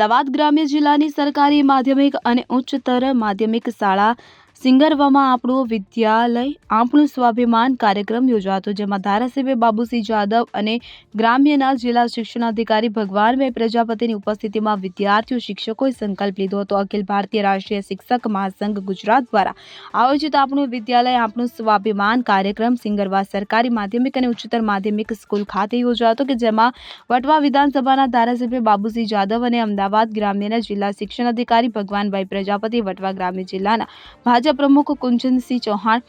અમદાવાદ ગ્રામ્ય જિલ્લાની સરકારી માધ્યમિક અને ઉચ્ચતર માધ્યમિક શાળા સિંગરવામાં આપણું વિદ્યાલય, આપણું સ્વાભિમાન કાર્યક્રમ યોજાતો, જેમાં ધારાસભ્ય બાબુસિંહ જાદવ અને ગ્રામ્યના જિલ્લા શિક્ષણાધિકારી ભગવાનભાઈ પ્રજાપતિની ઉપસ્થિતિમાં વિદ્યાર્થીઓ, શિક્ષકોએ સંકલ્પ લીધો હતો. અખિલ ભારતીય રાષ્ટ્રીય શિક્ષક મહાસંઘ ગુજરાત દ્વારા આયોજિત આપણું વિદ્યાલય, આપણું સ્વાભિમાન કાર્યક્રમ સિંગરવા સરકારી માધ્યમિક અને ઉચ્ચતર માધ્યમિક સ્કૂલ ખાતે યોજાતો, કે જેમાં વટવા વિધાનસભાના ધારાસભ્ય બાબુસિંહ જાદવ અને અમદાવાદ ગ્રામ્યના જિલ્લા શિક્ષણ અધિકારી ભગવાનભાઈ પ્રજાપતિ, વટવા ગ્રામ્ય જિલ્લાના ભાજપ પ્રમુખ કુંજનસિંહ ચૌહાણ,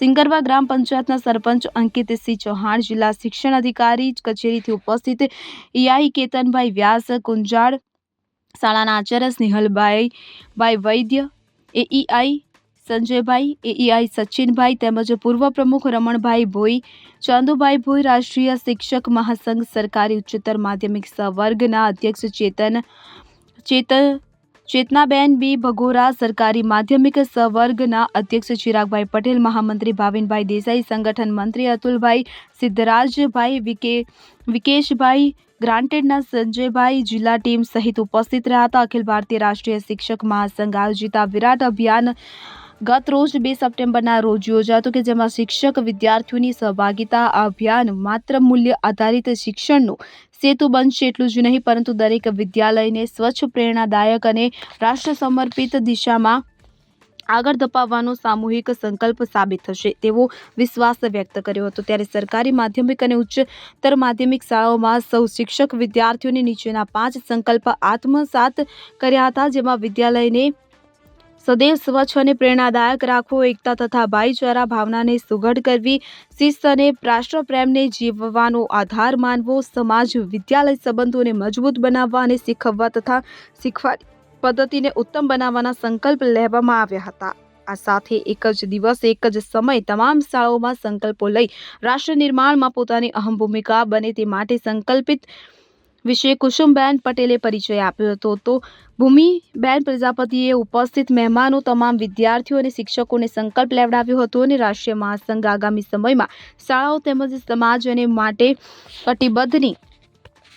સિંગરવા ગ્રામ પંચાયતના સરપંચ અંકિતસિંહ ચૌહાણ, જિલ્લા શિક્ષણ અધિકારી કચેરીથી ઉપસ્થિત ઈઆઈ કેતનભાઈ વ્યાસ, કુંજાળ શાળાના આચાર્ય સ્નેહલભાઈ, ભાઈ વૈદ્ય, એઈઆઈ સંજયભાઈ, એઈઆઈ સચિનભાઈ તેમજ પૂર્વ પ્રમુખ રમણભાઈ ભોઈ, ચાંદુભાઈ ભોઈ રાષ્ટ્રીય શિક્ષક મહાસંઘ સરકારી ઉચ્ચતર માધ્યમિક સવર્ગના અધ્યક્ષ ચેતન ચેતન ચેતનાબેન બી ભગોરા સરકારી માધ્યમિક સવર્ગના અધ્યક્ષ ચિરાગભાઈ પટેલ, મહામંત્રી ભાવિનભાઈ દેસાઈ, સંગઠન મંત્રી અતુલભાઈ સિદ્ધરાજભાઈ વિકે, વિકેશભાઈ ગ્રાન્ટેડના સંજયભાઈ જિલ્લા ટીમ સહિત ઉપસ્થિત રહ્યા હતા. અખિલ ભારતીય રાષ્ટ્રીય શિક્ષક મહાસંઘ આયોજિત વિરાટ અભિયાન ગત રોજ બે સપ્ટેમ્બરના રોજ યોજાતો કે જેમાં શિક્ષક વિદ્યાર્થીઓની સહભાગિતા અભિયાન માત્ર મૂલ્ય આધારિત શિક્ષણનું સેતુ બનશે એટલું જ નહીં, પરંતુ દરેક વિદ્યાલયને સ્વચ્છ, પ્રેરણાદાયક અને રાષ્ટ્ર સમર્પિત દિશામાં આગળ ધપાવવાનો સામૂહિક સંકલ્પ સાબિત થશે તેવો વિશ્વાસ વ્યક્ત કર્યો હતો. ત્યારે સરકારી માધ્યમિક અને ઉચ્ચતર માધ્યમિક શાળાઓમાં સૌ શિક્ષક વિદ્યાર્થીઓને નીચેના પાંચ સંકલ્પ આત્મસાત કર્યા હતા, જેમાં વિદ્યાલયને સદૈવ સ્વચ્છ અને પ્રેરણાદાયક રાખવો, એકતા તથા ભાઈચારા ભાવનાને સુઘડ કરવી, શિસ્ત અને રાષ્ટ્રપ્રેમને જીવવાનો આધાર માનવો, સમાજ, વિદ્યાલય સંબંધોને મજબૂત બનાવવા અને શીખવવા તથા શીખવાની પદ્ધતિને ઉત્તમ બનાવવાના સંકલ્પ લેવામાં આવ્યા હતા. આ સાથે એક જ દિવસ, એક જ સમય તમામ શાળાઓમાં સંકલ્પો લઈ રાષ્ટ્ર નિર્માણમાં પોતાની અહમ ભૂમિકા બને તે માટે સંકલ્પિત વિશે કુસુમબેન પટેલે પરિચય આપ્યો હતો. તો ભૂમિબેન પ્રજાપતિએ ઉપસ્થિત મહેમાનો, તમામ વિદ્યાર્થીઓ અને શિક્ષકોને સંકલ્પ લેવડાવ્યો હતો અને રાષ્ટ્રીય મહાસંઘ આગામી સમયમાં શાળાઓ તેમજ સમાજ અને માટે કટિબદ્ધની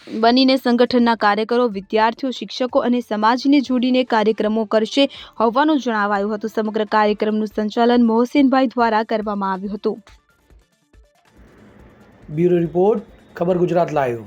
બનીને સંગઠનના કાર્યકરો, વિદ્યાર્થીઓ, શિક્ષકો અને સમાજને જોડીને કાર્યક્રમો કરશે હોવાનું જણાવાયું હતું. સમગ્ર કાર્યક્રમનું સંચાલન મોહસિનભાઈ દ્વારા કરવામાં આવ્યું હતું. બ્યુરો રિપોર્ટ, ખબર ગુજરાત લાઈવ.